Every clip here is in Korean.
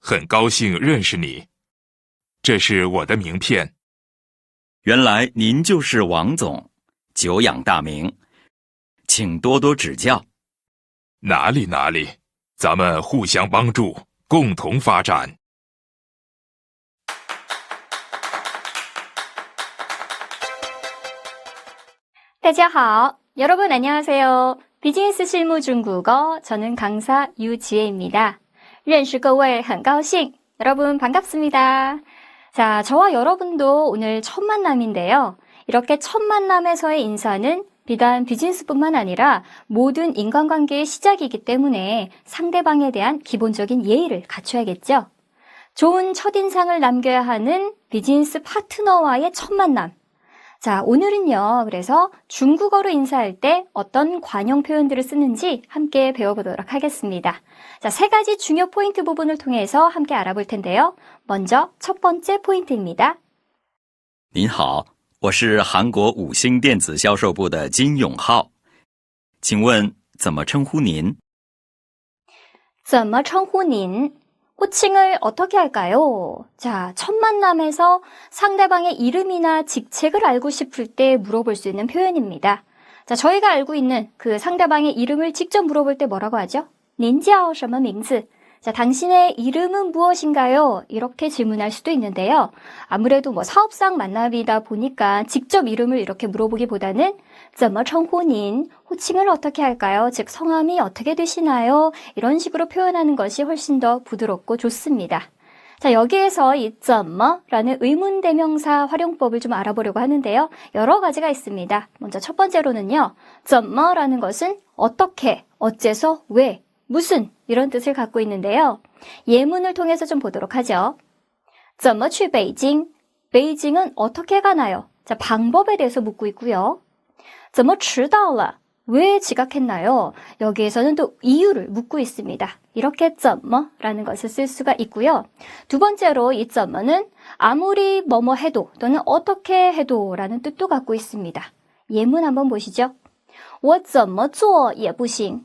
很高兴认识你。这是我的名片。原来您就是王总，久仰大名，请多多指教。哪里哪里，咱们互相帮助，共同发展。大家好， 여러분 안녕하세요. 비즈니스 실무 중국어 저는 강사 유지혜입니다. 认识各位很高兴. 여러분 반갑습니다. 자, 저와 여러분도 오늘 첫 만남인데요. 이렇게 첫 만남에서의 인사는 비단 비즈니스뿐만 아니라 모든 인간관계의 시작이기 때문에 상대방에 대한 기본적인 예의를 갖춰야겠죠. 좋은 첫인상을 남겨야 하는 비즈니스 파트너와의 첫 만남. 자, 오늘은요, 그래서 중국어로 인사할 때 어떤 관용 표현들을 쓰는지 함께 배워보도록 하겠습니다. 자, 세 가지 중요 포인트 부분을 통해서 함께 알아볼 텐데요. 먼저 첫 번째 포인트입니다. 您好，我是韩国五星电子销售部的金永浩，请问怎么称呼您？怎么称呼您? 호칭을 어떻게 할까요? 자, 첫 만남에서 상대방의 이름이나 직책을 알고 싶을 때 물어볼 수 있는 표현입니다. 자, 저희가 알고 있는 그 상대방의 이름을 직접 물어볼 때 뭐라고 하죠? 您叫什么名字? 자, 당신의 이름은 무엇인가요? 이렇게 질문할 수도 있는데요. 아무래도 뭐 사업상 만남이다 보니까 직접 이름을 이렇게 물어보기보다는 怎么称呼您? 호칭을 어떻게 할까요? 즉 성함이 어떻게 되시나요? 이런 식으로 표현하는 것이 훨씬 더 부드럽고 좋습니다. 자, 여기에서 이 怎么라는 의문 대명사 활용법을 좀 알아보려고 하는데요. 여러 가지가 있습니다. 먼저 첫 번째로는요. 怎么라는 것은 어떻게, 어째서, 왜, 무슨 이런 뜻을 갖고 있는데요. 예문을 통해서 좀 보도록 하죠. 怎么去 베이징? 베이징은 어떻게 가나요? 자, 방법에 대해서 묻고 있고요. 怎么迟到了? 왜 지각했나요? 여기에서는 또 이유를 묻고 있습니다. 이렇게 怎么라는 것을 쓸 수가 있고요. 두 번째로 이 怎么는 아무리 뭐뭐 해도 또는 어떻게 해도 라는 뜻도 갖고 있습니다. 예문 한번 보시죠. 我怎么做也不行.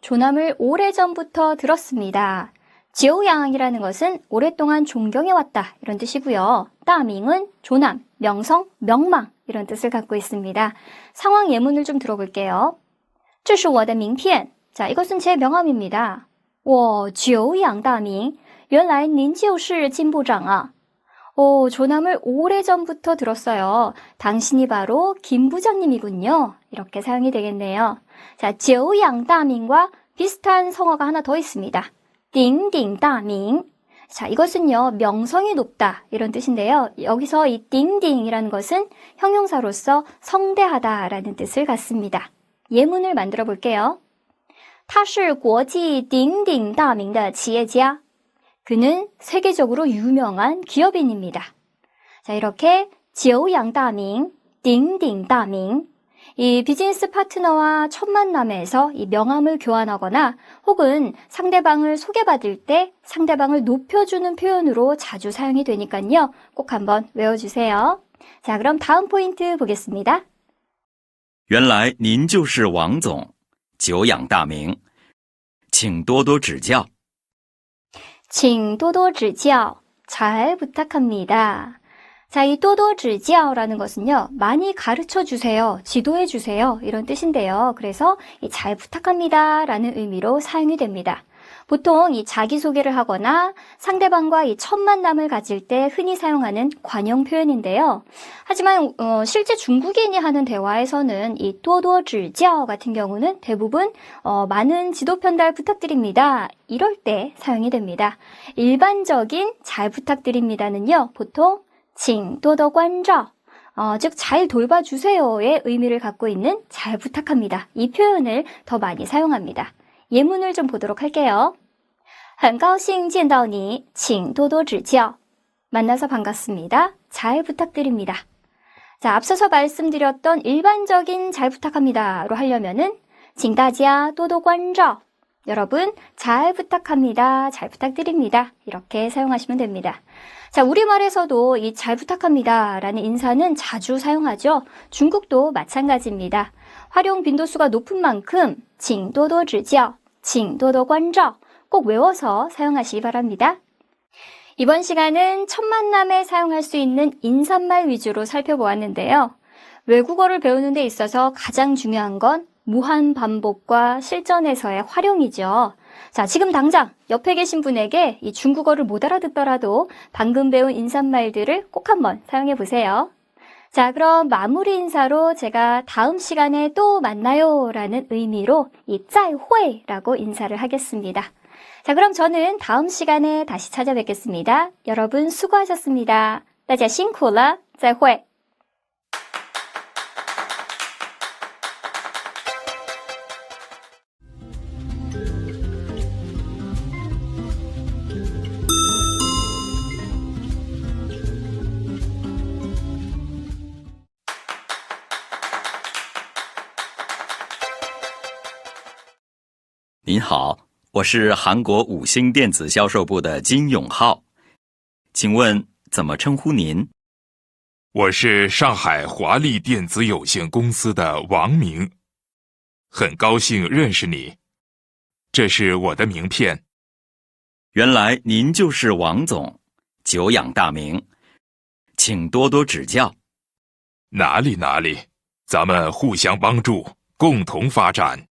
조남을 오래전부터 들었습니다. 지오양이라는 것은 오랫동안 존경해왔다 이런 뜻이고요. 따밍은 조남, 명성, 명망 이런 뜻을 갖고 있습니다. 상황 예문을 좀 들어볼게요. 这是我的名片. 자, 이것은 제 명함입니다. 我久仰大名.原来您就是金部长啊. 오, 조남을 오래전부터 들었어요. 당신이 바로 김 부장님이군요. 이렇게 사용이 되겠네요. 자, 久仰大名과 비슷한 성어가 하나 더 있습니다. 鼎鼎大名. 자, 이것은요, 명성이 높다, 이런 뜻인데요. 여기서 이 띵띵이라는 것은 형용사로서 성대하다라는 뜻을 갖습니다. 예문을 만들어 볼게요. 他是国际鼎鼎大名的企业家. 그는 세계적으로 유명한 기업인입니다. 자, 이렇게 久仰大名, 鼎鼎大名. 이 비즈니스 파트너와 첫 만남에서 이 명함을 교환하거나 혹은 상대방을 소개받을 때 상대방을 높여주는 표현으로 자주 사용이 되니까요. 꼭 한번 외워주세요. 자, 그럼 다음 포인트 보겠습니다. 原来您就是王总，久仰大名，请多多指教。 请多多指教. 잘 부탁합니다. 자, 이 또도 지지아오라는 것은요, 많이 가르쳐 주세요, 지도해 주세요, 이런 뜻인데요. 그래서 잘 부탁합니다 라는 의미로 사용이 됩니다. 보통 이 자기소개를 하거나 상대방과 이 첫 만남을 가질 때 흔히 사용하는 관용 표현인데요. 하지만 어, 실제 중국인이 하는 대화에서는 이 또도지지어 같은 경우는 대부분 어, 많은 지도 편달 부탁드립니다. 이럴 때 사용이 됩니다. 일반적인 잘 부탁드립니다는요. 보통 칭도더 관저 어, 즉, 잘 돌봐주세요의 의미를 갖고 있는 잘 부탁합니다. 이 표현을 더 많이 사용합니다. 예문을 좀 보도록 할게요. 很高兴见到你,请多多指教. 만나서 반갑습니다. 잘 부탁드립니다. 자, 앞서서 말씀드렸던 일반적인 잘 부탁합니다로 하려면은 请大家多多关照. 여러분, 잘 부탁합니다. 잘 부탁드립니다. 이렇게 사용하시면 됩니다. 자, 우리말에서도 이 잘 부탁합니다. 라는 인사는 자주 사용하죠. 중국도 마찬가지입니다. 활용 빈도수가 높은 만큼, 请多多指教, 칭도도 관저 꼭 외워서 사용하시기 바랍니다. 이번 시간은 첫 만남에 사용할 수 있는 인사말 위주로 살펴보았는데요. 외국어를 배우는 데 있어서 가장 중요한 건 무한 반복과 실전에서의 활용이죠. 자, 지금 당장 옆에 계신 분에게 이 중국어를 못 알아듣더라도 방금 배운 인사말들을 꼭 한번 사용해 보세요. 자, 그럼 마무리 인사로 제가 다음 시간에 또 만나요 라는 의미로 이 짜이회라고 인사를 하겠습니다. 자, 그럼 저는 다음 시간에 다시 찾아뵙겠습니다. 여러분 수고하셨습니다. 大家辛苦了,再会. 您好，我是韩国五星电子销售部的金永浩，请问怎么称呼您？我是上海华丽电子有限公司的王明，很高兴认识你。这是我的名片。原来您就是王总，久仰大名，请多多指教。哪里哪里，咱们互相帮助，共同发展。